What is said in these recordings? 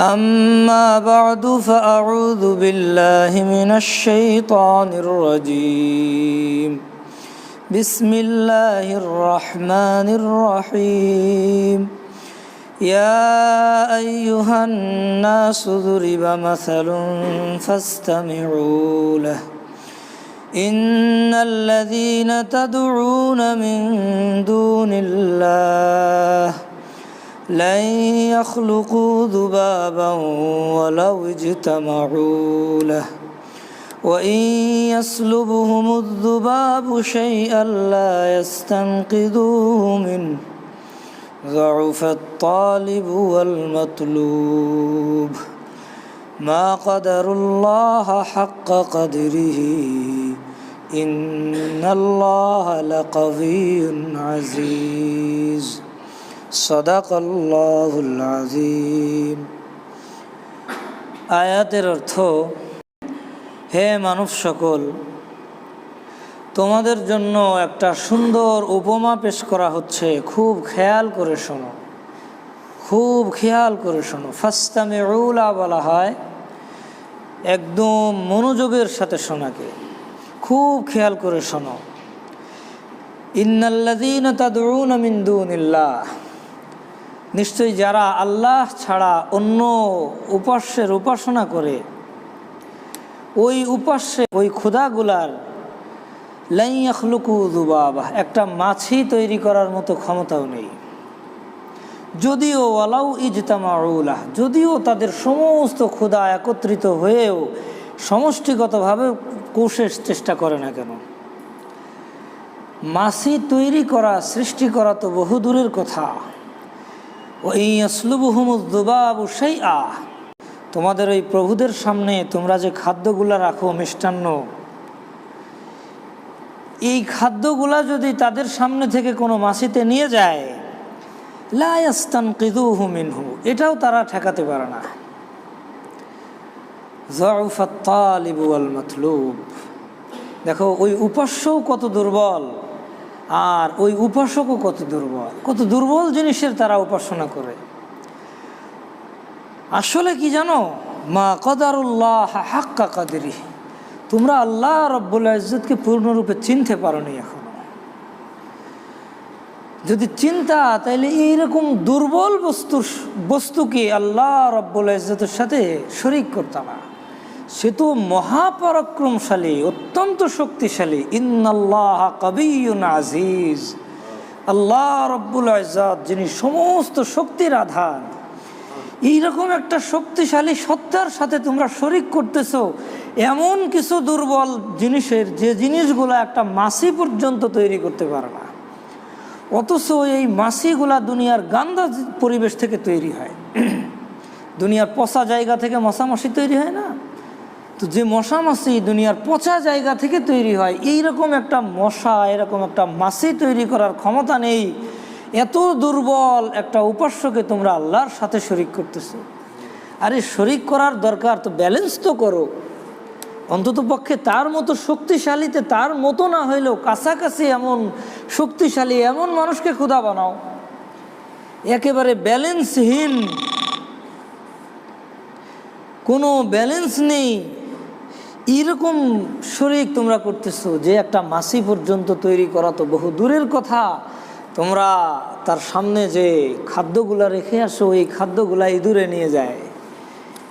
أما بعد فأعوذ بالله من الشيطان الرجيم. بسم الله الرحمن الرحيم. يا أيها الناس ضرب مثل فاستمعوا له. إن الذين تدعون من دون الله لن يخلقوا ذبابا ولو اجتمعوا له. وإن يسلبهم الذباب شيئا لا يستنقذوه منه. ضعف الطالب والمطلوب. ما قدر الله حق قدره. إن الله لقوي عزيز. সদাকল্লাহুল আয়াতের অর্থ, হে মানব সকল, তোমাদের জন্য একটা সুন্দর উপমা পেশ করা হচ্ছে। খুব খেয়াল করে শোনো। খুব খেয়াল করে শোনো। ফাস্তামে রৌলা বলা হয়, একদম মনোযোগের সাথে শোনাকে। খুব খেয়াল করে শোনো। ইন্নাল্লাদিন তাদুন আমিন্দুনিল্লাহ নিশ্চয়ই যারা আল্লাহ ছাড়া অন্য উপাস্যের উপাসনা করে, ওই উপাস্যে, ওই ক্ষুদাগুলার লাইয়াখলুকু দুবাবা, একটা মাছি তৈরি করার মতো ক্ষমতাও নেই। যদিও ওয়ালাউ ইজতামাউলাহ যদিও তাদের সমস্ত ক্ষুদা একত্রিত হয়েও সমষ্টিগতভাবে কোষের চেষ্টা করে না কেন। মাছি তৈরি করা, সৃষ্টি করা তো বহু দূরের কথা। ওই আসলুবুহমুদ্দুবাবু সেই আ তোমাদের ওই প্রভুদের সামনে তোমরা যে খাদ্যগুলা রাখো মিষ্টান্ন, এই খাদ্যগুলা যদি তাদের সামনে থেকে কোনো মাসিতে নিয়ে যায় এটাও তারা ঠেকাতে পারে না। মতলুব দেখো, ওই উপাস্যও কত দুর্বল। আর ওই উপাসকও কত দুর্বল। কত দুর্বল জিনিসের তারা উপাসনা করে। আসলে কি জানো? মা কদারুল্লাহ হাক্কা কাদেরি তোমরা আল্লাহ রব্বুল ইজ্জতকে পূর্ণরূপে চিনতে পারোনি এখন। যদি চিন্তা, তাইলে এইরকম দুর্বল বস্তুর বস্তুকে আল্লাহ রব্বুল ইজ্জতের সাথে শরিক করতাম না। সে তো মহাপরাক্রমশালী, অত্যন্ত শক্তিশালী। ইন্নাল্লাহ কবিউন আজিজ। আল্লাহ রব্বুল ইজাদ যিনি সমস্ত শক্তির আধার এইরকম একটা শক্তিশালী সত্তার সাথে তোমরা শরিক করতেছো, এমন কিছু দুর্বল জিনিসের, যে জিনিসগুলো একটা মাসি পর্যন্ত তৈরি করতে পারে না। অথচ এই মাসিগুলা দুনিয়ার গান্দা পরিবেশ থেকে তৈরি হয়। দুনিয়ার পচা জায়গা থেকে মশামাসি তৈরি হয় না? তো যে মশা মাসি দুনিয়ার পচা জায়গা থেকে তৈরি হয় এই রকম একটা মশা, এরকম একটা মাসি তৈরি করার ক্ষমতা নেই। এত দুর্বল একটা উপাস্যকে তোমরা আল্লাহর সাথে শরিক করতেছো। আরে শরিক করার দরকার তো ব্যালেন্স তো করো। অন্তত পক্ষে তার মতো শক্তিশালীতে তার মতো না হইলেও কাছাকাছি এমন শক্তিশালী এমন মানুষকে ক্ষুধা বানাও। একেবারে ব্যালেন্সহীন কোনো ব্যালেন্স নেই। এরকম শরিক তোমরা করতেছো যে একটা মাসি পর্যন্ত তৈরি করা তো বহু দূরের কথা। তোমরা তার সামনে যে খাদ্যগুলা রেখে আসো, এই খাদ্যগুলা ইঁদুরে নিয়ে যায়।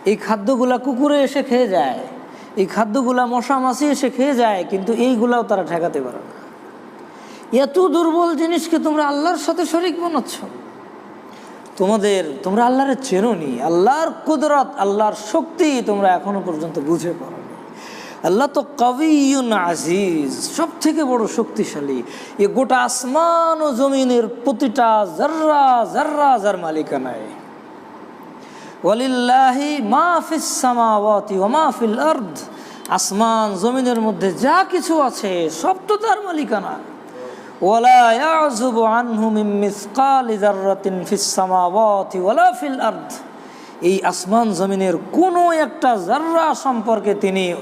এই খাদ্যগুলা কুকুরে এসে খেয়ে যায়। এই খাদ্যগুলা মশা মাছি এসে খেয়ে যায়, কিন্তু এইগুলাও তারা ঠেকাতে পারে না। এত দুর্বল জিনিসকে তোমরা আল্লাহর সাথে শরিক বানাচ্ছ। তোমাদের, তোমরা আল্লাহরে চেরোনি আল্লাহর কুদরত, আল্লাহর শক্তি তোমরা এখনও পর্যন্ত বুঝে পারো। আল্লাহ তো কবিউন আজিজ সব থেকে বড় শক্তিশালী। এ গোটা আসমান ও জমিনের প্রতিটা জার্রা জার্রা যার মালিকানায়। ওয়ালিল্লাহি আসমান, জমিনের মধ্যে যা কিছু আছে, সব তো তার মালিকানা। ফিস ফিল এই আসমান, জমিনের কোনো একটা জাররা সম্পর্কে তিনি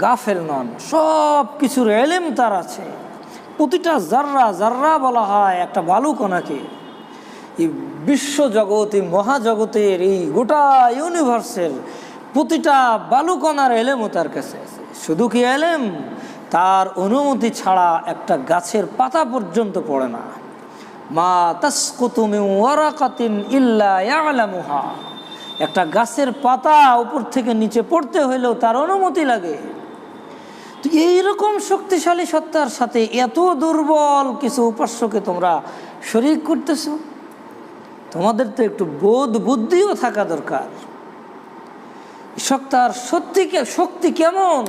গাফেল নন, সব কিছুর এলেম তার আছে। প্রতিটা জাররা জাররা বলা হয় একটা বালুকণাকে এই বিশ্বজগৎ, এই মহাজগতের, এই গোটা ইউনিভার্সের প্রতিটা বালুকণার এলেমও তার কাছে আছে। শুধু কি এলেম? তার অনুমতি ছাড়া একটা গাছের পাতা পর্যন্ত পড়ে না। মা তাসকুতুমি ওয়ারাকাতিন ইল্লা ইয়ালামুহা। একটা গাছের পাতা উপর থেকে নিচে পড়তে হইলেও তার অনুমতি লাগে। তো এইরকম শক্তিশালী সত্তার সাথে এত দুর্বল কিছু উপাস্যকে তোমরা শরিক করতেছ? তোমাদের তো একটু বোধ বুদ্ধিও থাকা দরকার। সত্তার সত্যি শক্তি কেমন?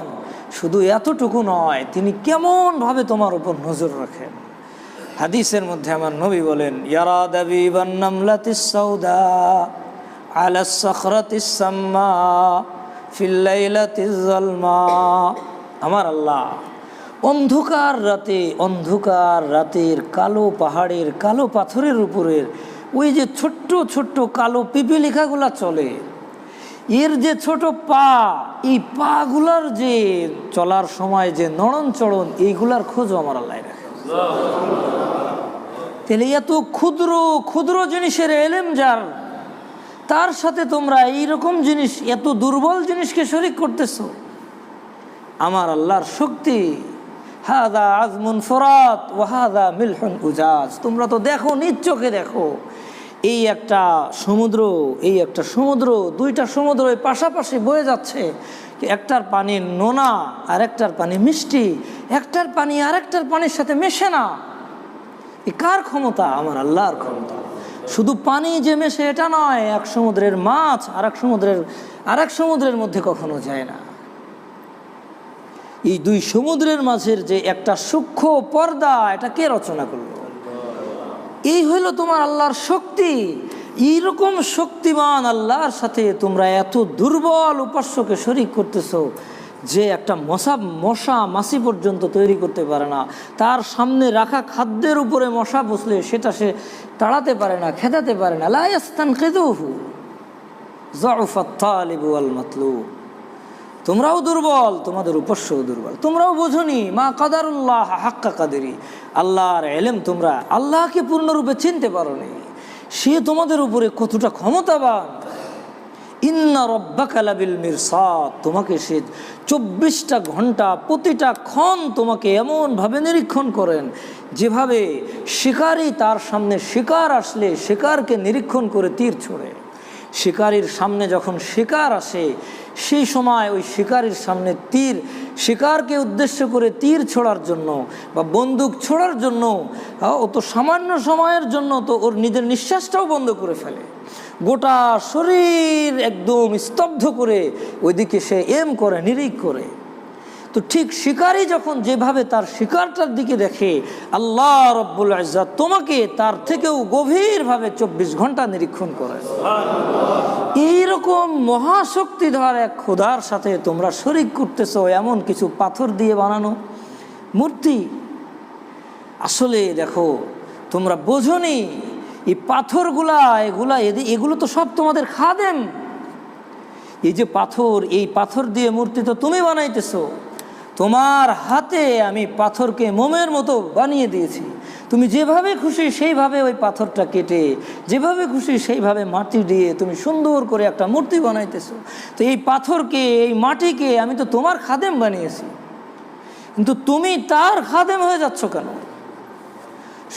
শুধু এতটুকু নয়, তিনি কেমন ভাবে তোমার উপর নজর রাখেন। হাদিসের মধ্যে আমার নবী বলেন, ইয়ারা দাবি বান্নামলাতিস সৌদা আলা সখরাতিস সাম্মা ফিল্লাইলাতিস জালমা আমার আল্লাহ। অন্ধকার রাতে, অন্ধকার রাতের কালো পাহাড়ের, কালো পাথরের উপরের ওই যে ছোট্ট ছোট্ট কালো পিপিলিখাগুলা চলে। এর যে ছোট পা, এই পাগুলার যে চলার সময় যে নড়ন চড়ন, এইগুলার খোঁজও আমার আল্লাহ রাখে তাহলে এত ক্ষুদ্র ক্ষুদ্র জিনিসের এলেম যার, তার সাথে তোমরা এইরকম জিনিস, এত দুর্বল জিনিসকে শরিক করতেছো। আমার আল্লাহর শক্তি। হাদা আজমুন ফরাত, ওয়াহাদা মিলহন উজাজ। তোমরা তো দেখো, নিজ চোখে দেখো। এই একটা সমুদ্র, এই একটা সমুদ্র, দুইটা সমুদ্র পাশাপাশি বয়ে যাচ্ছে। একটার পানি নোনা আর একটার পানি মিষ্টি, একটার পানি আরেকটার পানির সাথে মেশে না। এ কার ক্ষমতা? আমার আল্লাহর ক্ষমতা। শুধু পানি যে মেশে, এটা নয়, এক সমুদ্রের মাছ আর এক সমুদ্রের আর এক সমুদ্রের মধ্যে কখনো যায় না। এই দুই সমুদ্রের মাঝের যে একটা সূক্ষ্ম পর্দা, এটা কে রচনা করল? এই হইল তোমার আল্লাহর শক্তি। এইরকম শক্তিমান আল্লাহর সাথে তোমরা এত দুর্বল উপাস্যকে শরিক করতেছো যে একটা মশা মশা মাসি পর্যন্ত তৈরি করতে পারে না। তার সামনে রাখা খাদ্যের উপরে মশা বসলে সেটা সে তাড়াতে পারে না, খেদাতে পারে না। লাইস্তান খেদুহু জফাত্তালিবু আল মাতলুব। তোমরাও দুর্বল, তোমাদের উপাস্যও দুর্বল। তোমরাও বোঝনি, মা কাদারুল্লাহ হাক্কা কাদেরি। আল্লাহর এলেম তোমরা আল্লাহকে পূর্ণরূপে চিনতে পারো নি সে তোমাদের উপরে কতটা ক্ষমতাবান। ইন্না রব্বাকালাবিল মিরসাদ। তোমাকে সে চব্বিশটা ঘণ্টা প্রতিটা ক্ষণ তোমাকে এমনভাবে নিরীক্ষণ করেন, যেভাবে শিকারই তার সামনে শিকার আসলে শিকারকে নিরীক্ষণ করে তীর ছোড়ে। শিকারীর সামনে যখন শিকার আসে, সেই সময় ওই শিকারীর সামনে তীর, শিকারকে উদ্দেশ্য করে তীর ছোড়ার জন্য বা বন্দুক ছোড়ার জন্য ও তো সামান্য সময়ের জন্য তো ওর নিজের নিঃশ্বাসটাও বন্ধ করে ফেলে। গোটা শরীর একদম স্তব্ধ করে ওইদিকে সে এম করে নিরিখ করে। তো ঠিক শিকারী যখন যেভাবে তার শিকারটার দিকে দেখে, আল্লাহ রব্বুল আজ্জাদ তোমাকে তার থেকেও গভীরভাবে চব্বিশ ঘণ্টা নিরীক্ষণ করে। এইরকম মহাশক্তিধর এক খোদার সাথে তোমরা শরিক করতেছো, এমন কিছু পাথর দিয়ে বানানো। মূর্তি, আসলে দেখো, তোমরা বোঝনি, এই পাথরগুলা, এগুলা, এদি- এগুলো তো সব তোমাদের খাদেম। এই যে পাথর, এই পাথর দিয়ে মূর্তি তো তুমি বানাইতেছো। তোমার হাতে আমি পাথরকে মোমের মতো বানিয়ে দিয়েছি। তুমি যেভাবে খুশি সেইভাবে ওই পাথরটা কেটে, যেভাবে খুশি সেইভাবে মাটি দিয়ে তুমি সুন্দর করে একটা মূর্তি বানাইতেছো। তো এই পাথরকে, এই মাটিকে আমি তো তোমার খাদেম বানিয়েছি। কিন্তু তুমি তার খাদেম হয়ে যাচ্ছ কেন?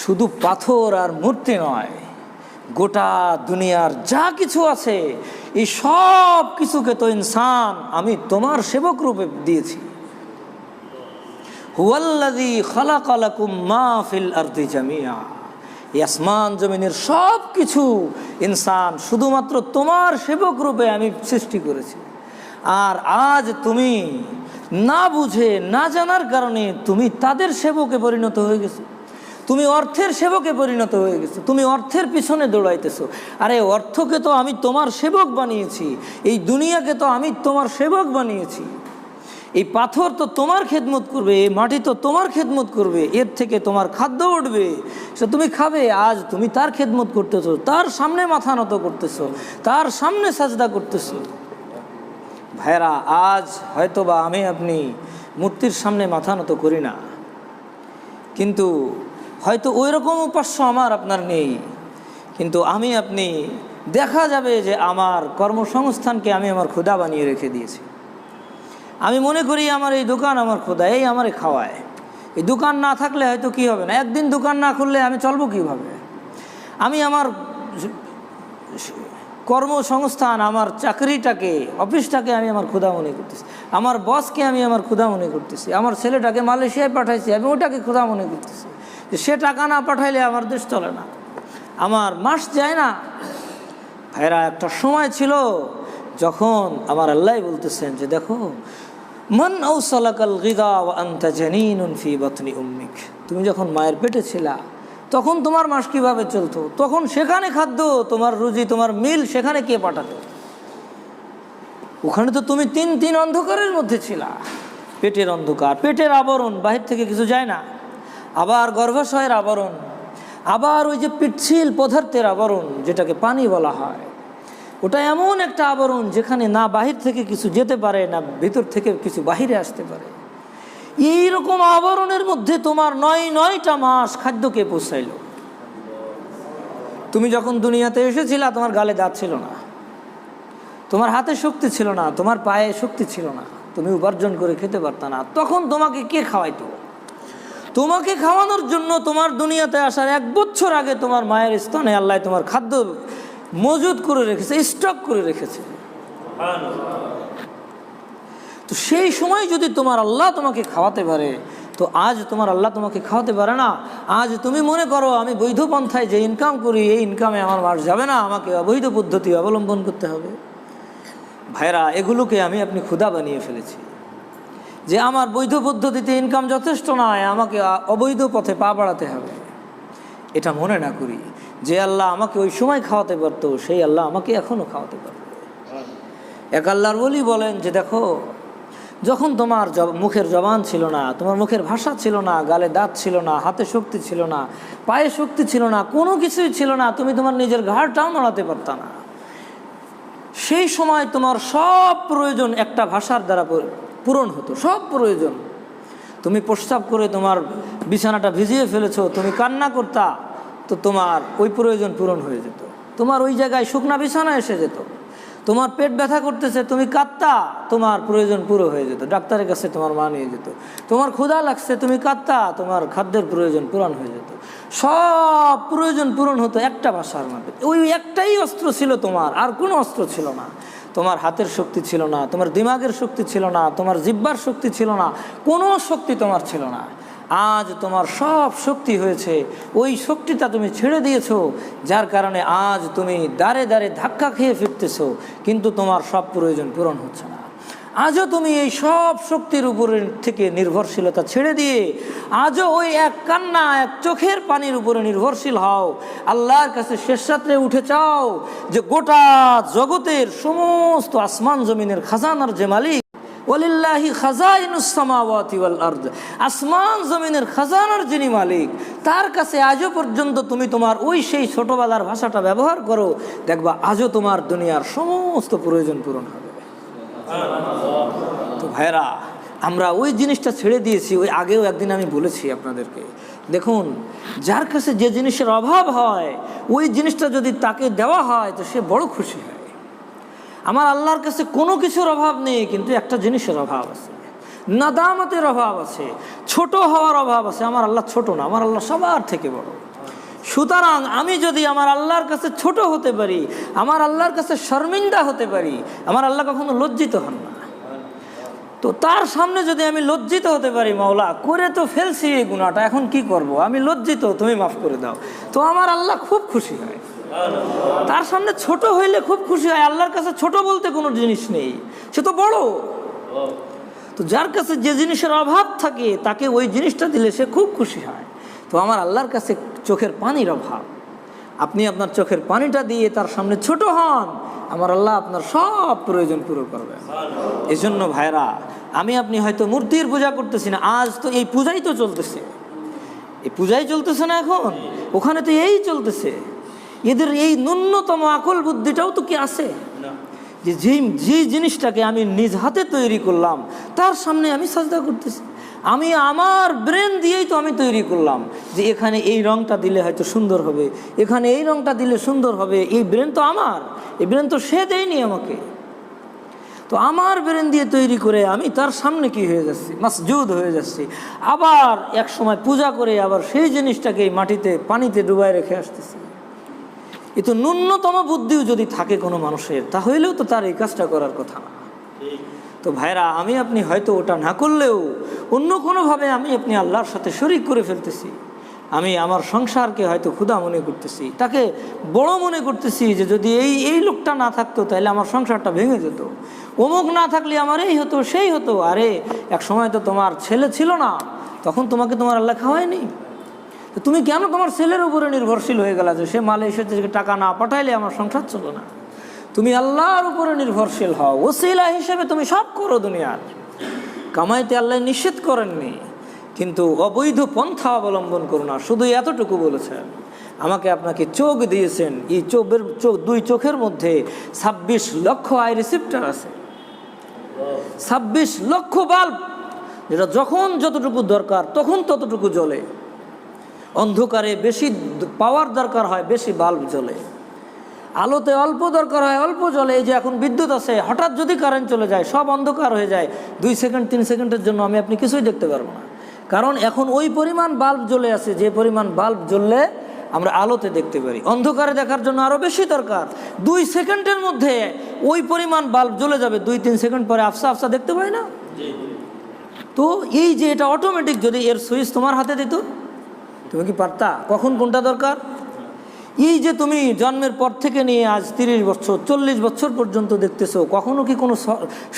শুধু পাথর আর মূর্তি নয়, গোটা দুনিয়ার যা কিছু আছে, এই সব কিছুকে তো ইনসান আমি তোমার সেবক রূপে দিয়েছি। হুয়াল্লাযী খালাকালাকুম মা ফিল আরদি জামিয়া এই আসমান জমিনের সব কিছু ইনসান শুধুমাত্র তোমার সেবক রূপে আমি সৃষ্টি করেছি। আর আজ তুমি না বুঝে, না জানার কারণে তুমি তাদের সেবকে পরিণত হয়ে গেছো। তুমি অর্থের সেবকে পরিণত হয়ে গেছো। তুমি অর্থের পিছনে দৌড়াইতেছো। আরে অর্থকে তো আমি তোমার সেবক বানিয়েছি। এই দুনিয়াকে তো আমি তোমার সেবক বানিয়েছি। এই পাথর তো তোমার খেদমত করবে, এই মাটি তো তোমার খেদমত করবে, এর থেকে তোমার খাদ্য উঠবে। সে তুমি খাবে, আজ তুমি তার খেদমত করতেছো, তার সামনে মাথা নত করতেছো, তার সামনে সাজদা করতেছো। ভাইরা আজ হয়তো বা আমি আপনি মূর্তির সামনে মাথা নত করি না। কিন্তু হয়তো ওই রকম উপাস্য আমার আপনার নেই। কিন্তু আমি আপনি দেখা যাবে যে আমার কর্মসংস্থানকে আমি আমার ক্ষুদা বানিয়ে রেখে দিয়েছি। আমি মনে করি আমার এই দোকান আমার খোদা এই আমারে খাওয়ায়। এই দোকান না থাকলে হয়তো কি হবে না? একদিন দোকান না খুললে আমি চলবো কীভাবে? আমি আমার কর্মসংস্থান, আমার চাকরিটাকে, অফিসটাকে আমি আমার ক্ষুদা মনে করতেছি। আমার বসকে আমি আমার ক্ষুদা মনে করতেছি। আমার ছেলেটাকে মালয়েশিয়ায় পাঠাইছি, আমি ওটাকে ক্ষুদা মনে করতেছি। যে সে টাকা না পাঠাইলে আমার দেশ চলে না। আমার মাস যায় না। ভাইরা, একটা সময় ছিল যখন আমার আল্লাহ বলতেছেন যে, দেখো মন ঔসলাকাল গিদা ফি বতনি উম্মিক। তুমি যখন মায়ের পেটে ছিলা, তখন তোমার মাস কীভাবে চলতো? তখন সেখানে খাদ্য, তোমার রুজি, তোমার মিল সেখানে কে পাঠাতো? ওখানে তো তুমি তিন তিন অন্ধকারের মধ্যে ছিলা। পেটের অন্ধকার, পেটের আবরণ, বাহির থেকে কিছু যায় না। আবার গর্ভাশয়ের আবরণ, আবার ওই যে পিচ্ছিল পদার্থের আবরণ, যেটাকে পানি বলা হয়। ওটা এমন একটা আবরণ যেখানে না বাহির থেকে কিছু যেতে পারে, না ভিতর থেকে কিছু বাহিরে আসতে পারে। এই রকম আবরণের মধ্যে তোমার নয় নয়টা মাস খাদ্যকে পোষাইল? তুমি যখন দুনিয়াতে এসেছিলা, তোমার গালে দাঁত ছিল না। তোমার হাতে শক্তি ছিল না, তোমার পায়ে শক্তি ছিল না। তুমি উপার্জন করে খেতে পারত না। তখন তোমাকে কে খাওয়াইতো? তোমাকে খাওয়ানোর জন্য তোমার দুনিয়াতে আসার এক বছর আগে তোমার মায়ের স্তনে আল্লাহ তোমার খাদ্য মজুদ করে রেখেছে, স্টক করে রেখেছে। তো সেই সময় যদি তোমার আল্লাহ তোমাকে খাওয়াতে পারে, তো আজ তোমার আল্লাহ তোমাকে খাওয়াতে পারে না। আজ তুমি মনে করো, আমি বৈধ পন্থায় যে ইনকাম করি, এই ইনকামে আমার মাস যাবে না, আমাকে অবৈধ পদ্ধতি অবলম্বন করতে হবে। ভাইরা এগুলোকে আমি আপনি ক্ষুধা বানিয়ে ফেলেছি। যে আমার বৈধ পদ্ধতিতে ইনকাম যথেষ্ট নয়, আমাকে অবৈধ পথে পা বাড়াতে হবে। এটা মনে না করি। যে আল্লাহ আমাকে ওই সময় খাওয়াতে পারতো, সেই আল্লাহ আমাকে এখনও খাওয়াতে পারবে এক আল্লাহর বলি বলেন যে, দেখো, যখন তোমার মুখের জবান ছিল না, তোমার মুখের ভাষা ছিল না, গালে দাঁত ছিল না, হাতে শক্তি ছিল না, পায়ে শক্তি ছিল না, কোনো কিছুই ছিল না, তুমি তোমার নিজের ঘাড়টাও নড়াতে পারত না। সেই সময় তোমার সব প্রয়োজন একটা ভাষার দ্বারা পূরণ হতো, সব প্রয়োজন। তুমি প্রস্তাব করে তোমার বিছানাটা ভিজিয়ে ফেলেছো, তুমি কান্না করতা তো তোমার ওই প্রয়োজন পূরণ হয়ে যেত। তোমার ওই জায়গায় শুকনা বিছানা এসে যেত। তোমার পেট ব্যথা করতেছে, তুমি কাঁদতা, তোমার প্রয়োজন পুরো হয়ে যেত। ডাক্তারের কাছে তোমার মা নিয়ে যেত। তোমার ক্ষুধা লাগছে, তুমি কাঁদতা, তোমার খাদ্যের প্রয়োজন পূরণ হয়ে যেত। সব প্রয়োজন পূরণ হতো একটা ভাষার মধ্যে। ওই একটাই অস্ত্র ছিল তোমার, আর কোনো অস্ত্র ছিল না। তোমার হাতের শক্তি ছিল না, তোমার দিমাগের শক্তি ছিল না, তোমার জিব্বার শক্তি ছিল না, কোনো শক্তি তোমার ছিল না। আজ তোমার সব শক্তি হয়েছে। ওই শক্তিটা তুমি ছেড়ে দিয়েছ, যার কারণে আজ তুমি দাঁড়ে দাঁড়ে ধাক্কা খেয়ে ফিরতেছো, কিন্তু তোমার সব প্রয়োজন পূরণ হচ্ছে না। আজও তুমি এই সব শক্তির উপরে থেকে নির্ভরশীলতা ছেড়ে দিয়ে আজও ওই এক কান্না, এক চোখের পানির উপরে নির্ভরশীল হও। আল্লাহর কাছে শেষ রাত্রে উঠে চাও যে গোটা জগতের সমস্ত আসমান জমিনের খাজানার যে মালিক ওলিল্লাহি খাজাইনুসামাওয়াতি ওয়াল আরদ। আসমান জমিনের খাজানার যিনি মালিক, তার কাছে আজও পর্যন্ত তুমি তোমার ওই সেই ছোটবেলার ভাষাটা ব্যবহার করো, দেখবা আজও তোমার দুনিয়ার সমস্ত প্রয়োজন পূরণ হবে। তো ভাইরা আমরা ওই জিনিসটা ছেড়ে দিয়েছি, ওই আগেও একদিন আমি বলেছি আপনাদেরকে। দেখুন, যার কাছে যে জিনিসের অভাব হয়, ওই জিনিসটা যদি তাকে দেওয়া হয়, তো সে বড় খুশি হয়। আমার আল্লাহর কাছে কোনো কিছুর অভাব নেই, কিন্তু একটা জিনিসের অভাব আছে। নাদামতের অভাব আছে, ছোট হওয়ার অভাব আছে। আমার আল্লাহ ছোট না, আমার আল্লাহ সবার থেকে বড়। সুতরাং আমি যদি আমার আল্লাহর কাছে ছোট হতে পারি, আমার আল্লাহর কাছে শর্মিন্দা হতে পারি, আমার আল্লাহ কখনো লজ্জিত হন না। তো তার সামনে যদি আমি লজ্জিত হতে পারি, মাওলা, করে তো ফেলছি এই গুণাটা, এখন কি করব? আমি লজ্জিত, তুমি মাফ করে দাও। তো আমার আল্লাহ খুব খুশি হয়। তার সামনে ছোট হইলে খুব খুশি হয়। আল্লাহর কাছে ছোট বলতে কোনো জিনিস নেই। সে তো বড়। তো যার কাছে যে জিনিসের অভাব থাকে, তাকে ওই জিনিসটা দিলে সে খুব খুশি হয়। তো আমার আল্লাহর কাছে চোখের পানির অভাব। আপনি আপনার চোখের পানিটা দিয়ে তার সামনে ছোট হন। আমার আল্লাহ আপনার সব প্রয়োজন পুরো করবেন। এই জন্য ভাইরা আমি আপনি হয়তো মূর্তির পূজা করতেছি না, আজ তো এই পূজাই তো চলতেছে। এই পূজাই চলতেছে না এখন? ওখানে তো এই চলতেছে। এদের এই ন্যূনতম আকল বুদ্ধিটাও তো কি আছে? যে যে জিনিসটাকে আমি নিজ হাতে তৈরি করলাম তার সামনে আমি সাজদা করতেছি। আমি আমার ব্রেন দিয়েই তো আমি তৈরি করলাম যে এখানে এই রংটা দিলে হয়তো সুন্দর হবে এখানে এই রংটা দিলে সুন্দর হবে এই ব্রেন তো আমার এই ব্রেন তো সে দেয়নি আমাকে। তো আমার ব্রেন দিয়ে তৈরি করে আমি তার সামনে কি হয়ে যাচ্ছি? মাসজুদ হয়ে যাচ্ছি। আবার এক সময় পূজা করে আবার সেই জিনিসটাকে মাটিতে পানিতে ডুবাই রেখে আসতেছি। এ তো ন্যূনতম বুদ্ধিও যদি থাকে কোনো মানুষের তাহলেও তো তার এই কাজটা করার কথা। না তো ভাইরা আমি আপনি হয়তো ওটা না করলেও অন্য কোনোভাবে আমি আপনি আল্লাহর সাথে শরিক করে ফেলতেছি। আমি আমার সংসারকে হয়তো ক্ষুধা মনে করতেছি। তাকে বড় মনে করতেছি যে যদি এই এই লোকটা না থাকতো তাহলে আমার সংসারটা ভেঙে যেত। অমুক না থাকলে আমার এই হতো সেই হতো। আরে এক সময় তো তোমার ছেলে ছিল না তখন তোমাকে তোমার আল্লাহ খাওয়ায়নি। তুমি কেন তোমার ছেলের উপরে নির্ভরশীল হয়ে গেলা যে সে মালয়েশিয়া থেকে টাকা না পাঠাইলে আমার সংসার চলো না? তুমি আল্লাহর উপরে নির্ভরশীল হও, ওসিলা হিসেবে তুমি সব করো দুনিয়ার। কামাইতে আল্লাহ নিষেধ করেননি, কিন্তু অবৈধ পন্থা অবলম্বন করো না, শুধু এতটুকু বলেছেন। আমাকে আপনাকে চোখ দিয়েছেন, এই চোখের চোখ, দুই চোখের মধ্যে ছাব্বিশ লক্ষ আই রিসিপ্টার আছে। ছাব্বিশ লক্ষ বাল্ব, যেটা যখন যতটুকু দরকার, তখন ততটুকু জ্বলে। অন্ধকারে বেশি পাওয়ার দরকার হয় বেশি বাল্ব জ্বলে। আলোতে অল্প দরকার হয় অল্প জ্বলে। এই যে এখন বিদ্যুৎ আছে হঠাৎ যদি কারেন্ট চলে যায় সব অন্ধকার হয়ে যায়। দুই সেকেন্ড তিন সেকেন্ডের জন্য আমি আপনি কিছুই দেখতে পারব না। কারণ এখন ওই পরিমাণ বাল্ব জ্বলে আছে যে পরিমাণ বাল্ব জ্বললে আমরা আলোতে দেখতে পারি। অন্ধকারে দেখার জন্য আরও বেশি দরকার। দুই সেকেন্ডের মধ্যে ওই পরিমাণ বাল্ব জ্বলে যাবে। দুই তিন সেকেন্ড পরে আফসা আফসা দেখতে পাই না? তো এই যে এটা অটোমেটিক যদি এর সুইচ তোমার হাতে দিত তুমি কি পারতা? কখন কোনটা দরকার? এই যে তুমি জন্মের পর থেকে নিয়ে আজ তিরিশ বছর চল্লিশ বছর পর্যন্ত দেখতেছো কখনো কি কোনো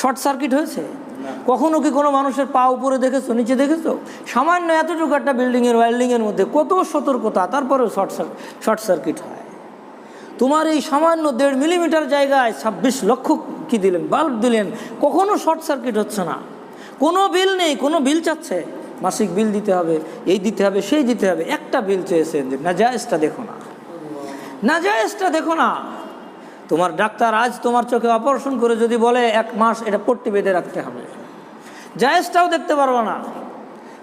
শর্ট সার্কিট হয়েছে? কখনো কি কোনো মানুষের পা উপরে দেখেছ নিচে দেখেছ? সামান্য এতটুকু একটা বিল্ডিংয়ের ওয়েল্ডিংয়ের মধ্যে কত সতর্কতা তারপরেও শর্ট শর্ট সার্কিট হয়। তোমার এই সামান্য দেড় মিলিমিটার জায়গায় ছাব্বিশ লক্ষ কি দিলেন? বাল্ব দিলেন কখনো শর্ট সার্কিট হচ্ছে না। কোনো বিল নেই কোনো বিল চাচ্ছে। মাসিক বিল দিতে হবে, এই দিতে হবে, সেই দিতে হবে। একটা বিল চেয়েছেন যে না জায়েজটা দেখো না। না জায়েজটা দেখো না। তোমার ডাক্তার আজ তোমার চোখে অপারেশন করে যদি বলে এক মাস এটা পট্টি বেঁধে রাখতে হবে। জায়েজটাও দেখতে পারব না।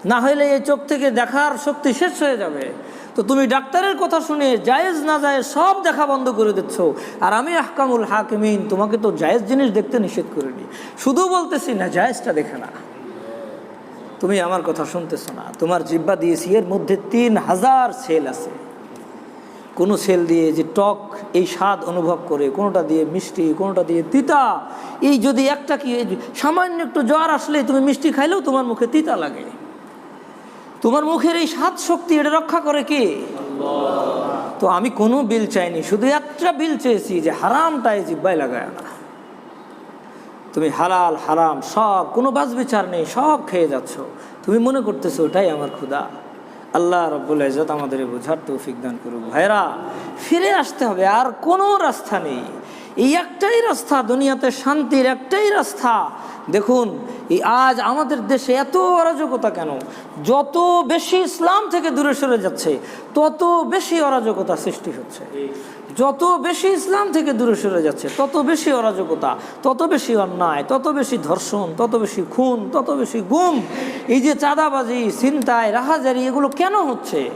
না হলে এই চোখ থেকে দেখার শক্তি শেষ হয়ে যাবে। তো তুমি ডাক্তারের কথা শুনে জায়েজ, না জায়েজ সব দেখা বন্ধ করে দিচ্ছ। আর আমি আহকামুল হাকিমিন, তোমাকে তো জায়েজ জিনিস দেখতে নিষেধ করিনি। শুধু বলতেছি না, জায়েজটা দেখে না। তুমি আমার কথা শুনতেছো না। তোমার জিব্বা দিয়েছি, এর মধ্যে তিন হাজার সেল আছে। কোনো সেল দিয়ে যে টক, এই স্বাদ অনুভব করে, কোনোটা দিয়ে মিষ্টি, কোনোটা দিয়ে তিতা, এই যদি একটা কি সামান্য একটু জ্বর আসলে তুমি মিষ্টি খাইলেও তোমার মুখে তিতা লাগে। তোমার মুখের এই স্বাদ শক্তি এটা রক্ষা করে কে? তো আমি কোনো বিল চাইনি, শুধু একটা বিল চেয়েছি যে হারামটা এই জিব্বায় লাগায় না তুমি হালাল, হারাম, সব, কোনো বাজ বিচার নেই, সব খেয়ে যাচ্ছ। তুমি মনে করতেছো, ওটাই আমার ক্ষুদা আল্লাহ রব্বুল ইজত আমাদের বোঝার তৌফিক দান করুক। ভাইরা ফিরে আসতে হবে, আর কোনো রাস্তা নেই। এই একটাই রাস্তা, দুনিয়াতে শান্তির একটাই রাস্তা। দেখুন, এই আজ আমাদের দেশে এত অরাজকতা কেন? যত বেশি ইসলাম থেকে দূরে সরে যাচ্ছে, তত বেশি অরাজকতা সৃষ্টি হচ্ছে। যত বেশি ইসলাম থেকে দূরে সরে যাচ্ছে, তত বেশি অরাজকতা, তত বেশি অন্যায়, তত বেশি ধর্ষণ, তত বেশি খুন, তত বেশি গুম। এই যে চাঁদাবাজি চিন্তায় রাহাজারি, এগুলো কেন হচ্ছে?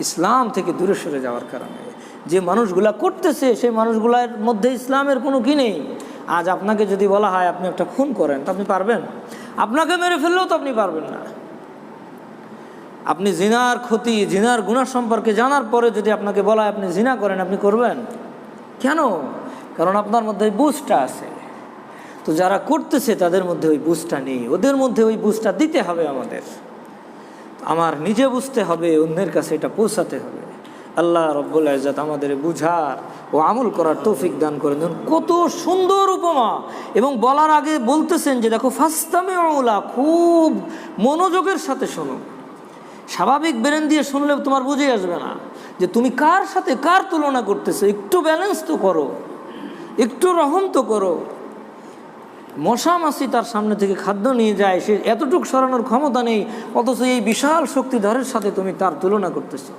ইসলাম থেকে দূরে সরে যাওয়ার কারণে। যে মানুষগুলা করতেছে, সেই মানুষগুলার মধ্যে ইসলামের কোনো কি নেই? আজ আপনাকে যদি বলা হয় আপনি একটা খুন করেন, তো আপনি পারবেন? আপনাকে মেরে ফেললেও তো আপনি পারবেন না। আপনি জিনার ক্ষতি, জিনার গুণার সম্পর্কে জানার পরে যদি আপনাকে বলা হয় আপনি জিনা করেন, আপনি করবেন? কেন? কারণ আপনার মধ্যে ওই বুঝটা আছে। তো যারা করতেছে, তাদের মধ্যে ওই বুঝটা নেই। ওদের মধ্যে ওই বুঝটা দিতে হবে আমাদের। আমার নিজে বুঝতে হবে, অন্যের কাছে এটা পৌঁছাতে হবে। আল্লাহ রব্বুল আজাত আমাদের বুঝার ও আমল করার তৌফিক দান করে দেন। কত সুন্দর উপমা। এবং বলার আগে বলতেছেন যে, দেখো ফাস্তামে ওলা খুব মনোযোগের সাথে শোনো। স্বাভাবিক ব্রেন দিয়ে শুনলে তোমার বুঝে আসবে না যে, তুমি কার সাথে কার তুলনা করতেছো? একটু ব্যালেন্স তো করো। একটু রহম তো করো। মশা মাছি তার সামনে থেকে খাদ্য নিয়ে যায়, সে এতটুকু সরানোর ক্ষমতা নেই, অথচ এই বিশাল শক্তিধরের সাথে তুমি তার তুলনা করতেছো।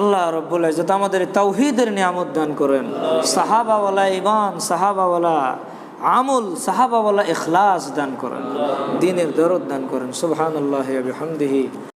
আল্লাহ রব্বুল ইজ্জত আমাদের তৌহিদের নিয়ামত দান করেন। সাহাবাওয়ালা ইমান সাহাবাওয়ালা আমল, সাহাবাওয়ালা এখলাস দান করেন। দিনের দরদ দান করেন। সুবহান আল্লাহ বিহামদিহি।